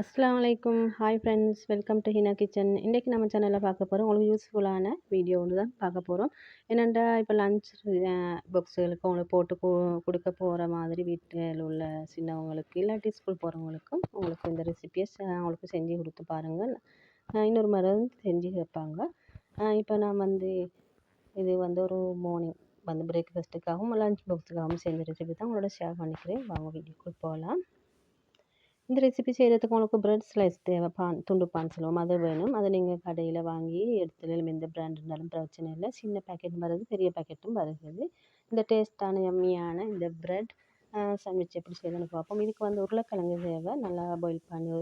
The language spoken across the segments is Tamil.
அஸ்லாம் hi friends welcome to Hina kitchen இன்றைக்கி நம்ம சேனலில் பார்க்க போகிறோம் உங்களுக்கு யூஸ்ஃபுல்லான வீடியோ ஒன்று தான் பார்க்க போகிறோம் என்னென்னா இப்போ லஞ்ச் பாக்ஸுகளுக்கு உங்களுக்கு போட்டு கொடுக்க போகிற மாதிரி வீட்டில் உள்ள சின்னவங்களுக்கு இல்லாட்டி ஸ்கூல் போகிறவங்களுக்கும் உங்களுக்கு இந்த ரெசிபியை அவங்களுக்கு செஞ்சு கொடுத்து பாருங்கள். இன்னொரு மரம் செஞ்சு கேட்பாங்க. இப்போ நான் வந்து இது வந்து ஒரு மார்னிங் வந்து பிரேக்ஃபாஸ்ட்டுக்காகவும் லஞ்ச் பாக்ஸுக்காகவும் செஞ்ச ரெசிபி தான் உங்களோட ஷேர் பண்ணிக்கிறேன். வாங்க வீடியோக்கு போகலாம். இந்த ரெசிபி செய்கிறதுக்கு உங்களுக்கு பிரெட் ஸ்லைஸ் தேவை. பான் துண்டு பான் சொல்லுவோம். அது வேணும். அதை நீங்கள் கடையில் வாங்கி எடுத்துலாம் எந்த பிராண்ட் இருந்தாலும் பிரச்சனை இல்லை. சின்ன பேக்கெட்டும் வருது பெரிய பேக்கெட்டும் வருகிறது. இந்த டேஸ்ட்டான எம்மியான இந்த பிரெட் சாண்ட்விச் எப்படி செய்யணும்னு பார்ப்போம். இதுக்கு வந்து உருளைக்கிழங்கு தேவை நல்லா பாயில் பண்ணி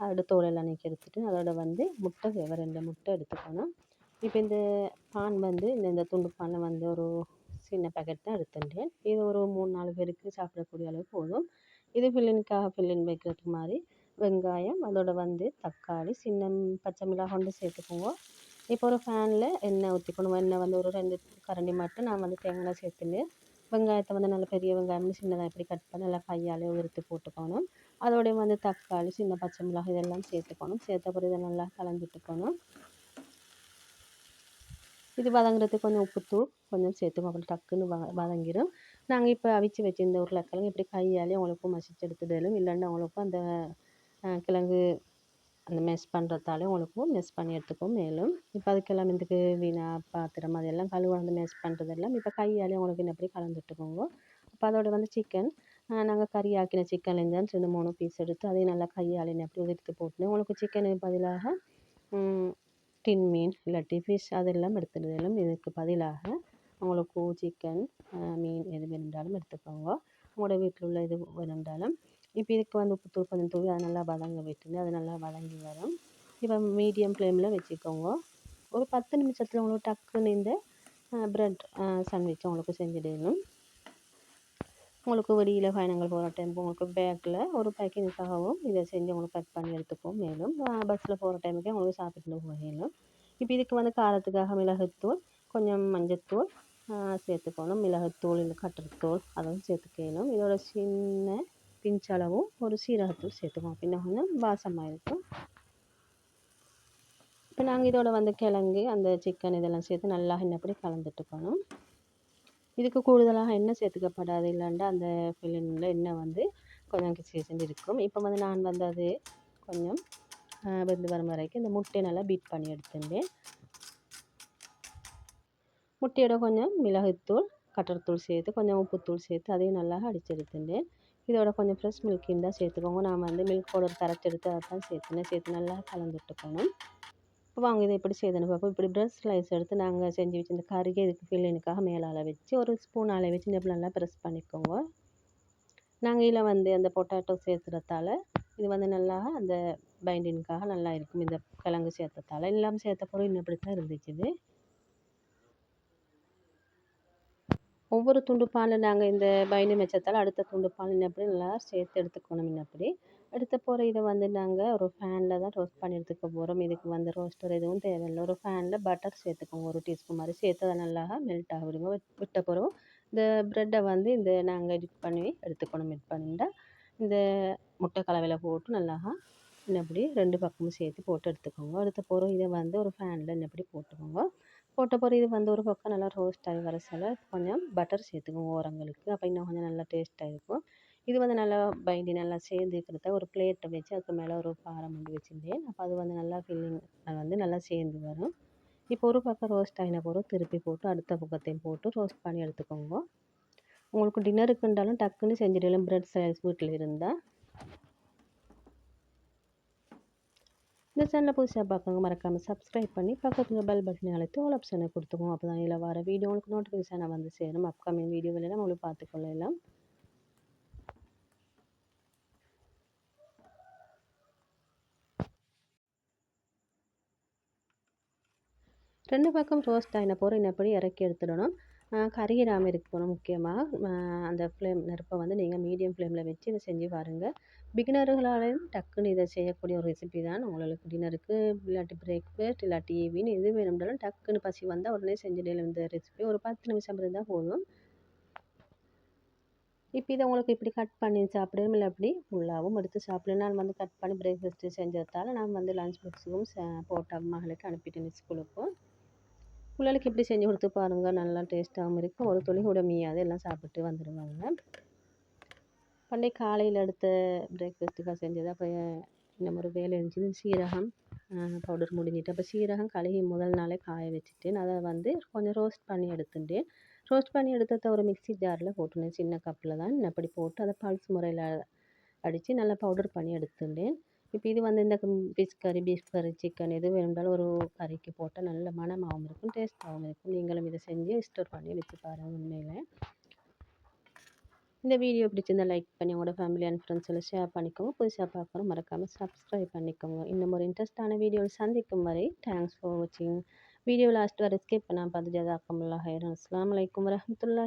அதோட தோலெல்லாம் நீக்கி எடுத்துட்டு அதோட வந்து முட்டை தேவை ரெண்டு முட்டை எடுத்துக்கணும். இப்போ இந்த பான் வந்து இந்த இந்த துண்டு பானை வந்து ஒரு சின்ன பேக்கெட் தான் எடுத்துட்டேன். இது ஒரு மூணு நாலு பேருக்கு சாப்பிடக்கூடிய அளவு போதும். இது ஃபில்லிங்காக ஃபில்லிங் வைக்கிறதுக்கு மாதிரி வெங்காயம் அதோடு வந்து தக்காளி சின்ன பச்சை மிளகாய் கொண்டு சேர்த்துக்கோங்க இப்போ ஒரு ஃபேனில் எண்ணெய் ஊற்றிக்கணும் எண்ணெய் வந்து ஒரு ரெண்டு கரண்டி மட்டும் நான் வந்து தேங்காய் சேர்த்துன்னு வெங்காயத்தை வந்து நல்ல பெரிய வெங்காயம் சின்னதாக இப்படி கட் பண்ணி நல்லா கையாலே உறுத்து போட்டுக்கணும். அதோடய வந்து தக்காளி சின்ன பச்சை மிளகாய் இதெல்லாம் சேர்த்துக்கணும். சேர்த்த பிறகு இதை நல்லா கலந்துட்டுக்கணும். இது வதங்குறதுக்கு கொஞ்சம் உப்புத்தூள் கொஞ்சம் சேர்த்துக்கணும் அப்புறம் டக்குன்னு வ வதங்கிடும் நாங்கள் இப்போ அவிச்சு வச்சிருந்த உருளைக்கிழங்கு இப்படி கையாலேயே அவங்களுக்கும் மசிச்சு எடுத்துடலும் இல்லைன்னா அவங்களுக்கும் அந்த கிழங்கு அந்த மெஸ் பண்ணுறதாலே உங்களுக்கும் மெஸ் பண்ணி எடுத்துக்கும் மேலும். இப்போ அதுக்கெல்லாம் இதுக்கு வீணா பாத்திரம் அதெல்லாம் கழுவ வந்து மெஸ் பண்ணுறதெல்லாம் இப்போ கையாலே உங்களுக்கு என்ன எப்படி கலந்துட்டுக்கோங்க அப்போ அதோட வந்து சிக்கன் நாங்கள் கறி ஆக்கின சிக்கன்லேருந்து ரெண்டு மூணு பீஸ் எடுத்து அதையும் நல்லா கையாலே எப்படி உதிர்த்து போட்டு உங்களுக்கு சிக்கனுக்கு பதிலாக டின் மீன் இல்லாட்டி ஃபிஷ் அதெல்லாம் எடுத்துடுதலும் இதுக்கு பதிலாக உங்களுக்கு சிக்கன் மீன் எது வேணுன்றாலும் எடுத்துக்கோங்க. உங்களோட வீட்டில் உள்ள இது வேணுன்றாலும் இப்போ இதுக்கு வந்து உப்பு கொஞ்சம் தூவி அதை நல்லா வதங்க விட்டுங்க அது நல்லா வதங்கி வரும். இப்போ மீடியம் ஃப்ளேமில் வச்சுக்கோங்க. ஒரு பத்து நிமிஷத்தில் உங்களுக்கு டக்குன்னு இந்த ப்ரெட் சாண்ட்விச் உங்களுக்கு செஞ்சிடணும். உங்களுக்கு வெளியில் பயணங்கள் போகிற டைம் உங்களுக்கு பேக்கில் ஒரு பேக்கிங்காகவும் இதை செஞ்சு உங்களுக்கு பேக் பண்ணி எடுத்துப்போம். மேலும் பஸ்ஸில் போகிற டைமுக்கே உங்களுக்கு சாப்பிட்டு போகணும் இப்போ இதுக்கு வந்து காரத்துக்காக மிளகுத்தூள் கொஞ்சம் மஞ்சத்தூள் சேர்த்துக்கணும். மிளகுத்தூள் இல்லை கட்டரத்தூள் அதெல்லாம் சேர்த்துக்கணும். இதோட சின்ன பிஞ்சளவும் ஒரு சீரகத்தூள் சேர்த்துக்கோம் அப்படின்னா கொஞ்சம் வாசமாக இருக்கும். இப்போ நாங்கள் இதோட வந்து கிழங்கு அந்த சிக்கன் இதெல்லாம் சேர்த்து நல்லா என்னப்படி கலந்துட்டுக்கணும். இதுக்கு கூடுதலாக எண்ணெய் சேர்த்துக்கப்படாது. இல்லைண்டா அந்த ஃபில்லிங்கில் எண்ணெய் வந்து கொஞ்சம் கிச்சு இருக்கும். இப்போ வந்து நான் வந்து அது கொஞ்சம் வெந்து வரும் வரைக்கும் இந்த முட்டையை நல்லா பீட் பண்ணி எடுத்துட்டேன் முட்டையோட கொஞ்சம் மிளகுத்தூள் கட்டர்த்தூள் சேர்த்து கொஞ்சம் உப்புத்தூள் சேர்த்து அதையும் நல்லா அடித்து எடுத்துட்டேன் இதோட கொஞ்சம் ஃப்ரெஷ் மில்க் இருந்தால் சேர்த்துக்கோங்க. நான் வந்து மில்க் பவுடர் கரைச்செடுத்து அதை தான் சேர்த்துனேன் சேர்த்து நல்லா கலந்துட்டுக்கணும். இப்போ வாங்க இதை எப்படி செய்தேன்னு பார்ப்போம். இப்படி ப்ரெஷ் ஸ்லைஸ் எடுத்து நாங்கள் செஞ்சு வச்சு இந்த கறியை இதுக்கு ஃபில்லினுக்காக மேலால் வச்சு ஒரு ஸ்பூன் அளவு வச்சு இந்த நல்லா ப்ரெஸ் பண்ணிக்கோங்க. நாங்கள் இதில் வந்து அந்த பொட்டாட்டோ சேர்த்துறதால இது வந்து நல்லா அந்த பைண்டிங்காக நல்லா இருக்கும். இந்த கிழங்கு சேர்த்ததால எல்லாம் சேர்த்த பிறகு இன்னும் இப்படி தான் இருந்துச்சு ஒவ்வொரு துண்டு பாலில் நாங்கள் இந்த பைண்டிங் மிச்சத்தால் அடுத்த துண்டு பால் நல்லா சேர்த்து எடுத்துக்கணும் அப்படி. எடுத்த போகிற இதை வந்து நாங்கள் ஒரு ஃபேனில் தான் ரோஸ்ட் பண்ணி எடுத்துக்க போகிறோம் இதுக்கு வந்து ரோஸ்டர் எதுவும் தேவையில்லை. ஒரு ஃபேனில் பட்டர் சேர்த்துக்கோங்க. ஒரு டீஸ்பூன் மாதிரி சேர்த்து அதை நல்லா மெல்ட் ஆகிடுங்க. விட்ட பிறகு இந்த ப்ரெட்டை வந்து இந்த நாங்கள் எடிட் பண்ணி எடுத்துக்கணும். எடிட் பண்ணிட்டு இந்த முட்டை கலவையில் போட்டு நல்லா இன்னப்படி ரெண்டு பக்கமும் சேர்த்து போட்டு எடுத்துக்கோங்க. எடுத்த பிறகு இதை வந்து ஒரு ஃபேனில் இன்னப்படி போட்டுக்கோங்க. போட்ட பிறகு இது வந்து ஒரு பக்கம் நல்லா ரோஸ்ட் ஆகி வர சொல்ல கொஞ்சம் பட்டர் சேர்த்துக்குவோம் ஓரங்களுக்கு. அப்போ இன்னும் கொஞ்சம் நல்லா டேஸ்ட்டாக இருக்கும். இது வந்து நல்லா பைண்டி நல்லா சேர்ந்துக்கிறத ஒரு பிளேட்டை வச்சு அதுக்கு மேலே ஒரு பாறை மண்டி வச்சுருந்தேன். அப்போ அது வந்து நல்லா ஃபில்லிங் வந்து நல்லா சேர்ந்து வரும். இப்போ ஒரு பக்கம் ரோஸ்ட் ஆகின பிறகு திருப்பி போட்டு அடுத்த பக்கத்தையும் போட்டு ரோஸ்ட் பண்ணி எடுத்துக்கோங்க. உங்களுக்கு டின்னருக்குன்றாலும் டக்குன்னு செஞ்சிடலாம். ப்ரெட் சைஸ் வீட்டில் இருந்தால் இந்த சேனலை புதுசாக பார்க்கவங்க மறக்காமல் சப்ஸ்கிரைப் பண்ணி பக்கத்தில் பெல் பட்டனை அழைத்து ஆல் ஆப்ஷனை கொடுத்துக்கோங்க அப்போ தான் இதில் வர வீடியோ உங்களுக்கு நோட்டிஃபிகேஷனாக வந்து சேரும். அப்கமிங் வீடியோவில் உங்களுக்கு பார்த்துக்கொள்ளலாம் ரெண்டு பக்கம் ரோஸ்ட் ஆகின போகிற இன்னப்படி இறக்கி எடுத்துடணும். கருகிடாமல் இருக்கணும் முக்கியமாக அந்த ஃப்ளேம் நெருப்பை வந்து நீங்கள் மீடியம் ஃப்ளேமில் வச்சு இதை செஞ்சு பாருங்கள் பிகினர்களாலையும் டக்குன்னு இதை செய்யக்கூடிய ஒரு ரெசிபி தான் உங்களுக்கு டின்னருக்கு இல்லாட்டி பிரேக்ஃபாஸ்ட் இல்லாட்டி ஈவினிங் எது வேணும்னாலும் டக்குன்னு பசி வந்தால் உடனே செஞ்சிடலாம் இந்த ரெசிபி ஒரு பத்து நிமிஷம் இருந்தால் போதும். இப்போ இதை உங்களுக்கு இப்படி கட் பண்ணி சாப்பிடணும் இல்லை அப்படி ஃபுல்லாகவும் எடுத்து சாப்பிடணும். நான் வந்து கட் பண்ணி பிரேக்ஃபாஸ்ட்டு செஞ்சதால் நான் வந்து லஞ்ச் பாக்ஸுக்கும் போட்ட மகளுக்கு அனுப்பிட்டேன் ஸ்கூலுக்கும் பிள்ளைகளுக்கு இப்படி செஞ்சு கொடுத்து பாருங்கள் நல்லா டேஸ்ட்டாகவும் இருக்கும். ஒரு துளி கூட மீயாது. எல்லாம் சாப்பிட்டு வந்துடுவாங்க பண்டைய காலையில் எடுத்த பிரேக்ஃபாஸ்ட்டுக்காக செஞ்சது. அப்போ இந்த ஒரு வேலை இருந்துச்சு. சீரகம் பவுடர் முடிஞ்சிட்டு. அப்போ சீரகம் கழுகி முதல் நாளே காய வச்சுட்டேன். அதை வந்து கொஞ்சம் ரோஸ்ட் பண்ணி எடுத்துட்டேன். ரோஸ்ட் பண்ணி எடுத்ததை ஒரு மிக்சி ஜாரில் போட்டுனேன் சின்ன கப்பில் தான். அப்படி போட்டு அதை பல்ஸ் முறையில் அடித்து நல்லா பவுடர் பண்ணி எடுத்துட்டேன். இப்போ இது வந்து இந்த ஃபிஷ் கறி பீஃப் கறி சிக்கன் எது வேணும்னாலும் ஒரு கறிக்கு போட்டால் நல்ல மணமாகவும் இருக்கும் டேஸ்ட்டாகவும் இருக்கும். நீங்களும் இதை செஞ்சு ஸ்டோர் பண்ணி வச்சு பாருங்கள் உண்மையில். இந்த வீடியோ பிடிச்சிருந்தா லைக் பண்ணி உங்களோட ஃபேமிலி அண்ட் ஃப்ரெண்ட்ஸ் ஷேர் பண்ணிக்கோங்க. புதுசாக பார்க்குறோம் மறக்காமல் சப்ஸ்கிரைப் பண்ணிக்கோங்க. இன்னும் ஒரு இன்ட்ரெஸ்டான வீடியோவில் சந்திக்கும் வரை தேங்க்ஸ் ஃபார் வாட்சிங் வீடியோ லாஸ்ட் வரை ஸ்கிப் பண்ணாமல் பார்த்து ஜதாக்கமுல்லா ஹைரன் அஸ்லாம் வலைக்கம் வரமத்துல்லா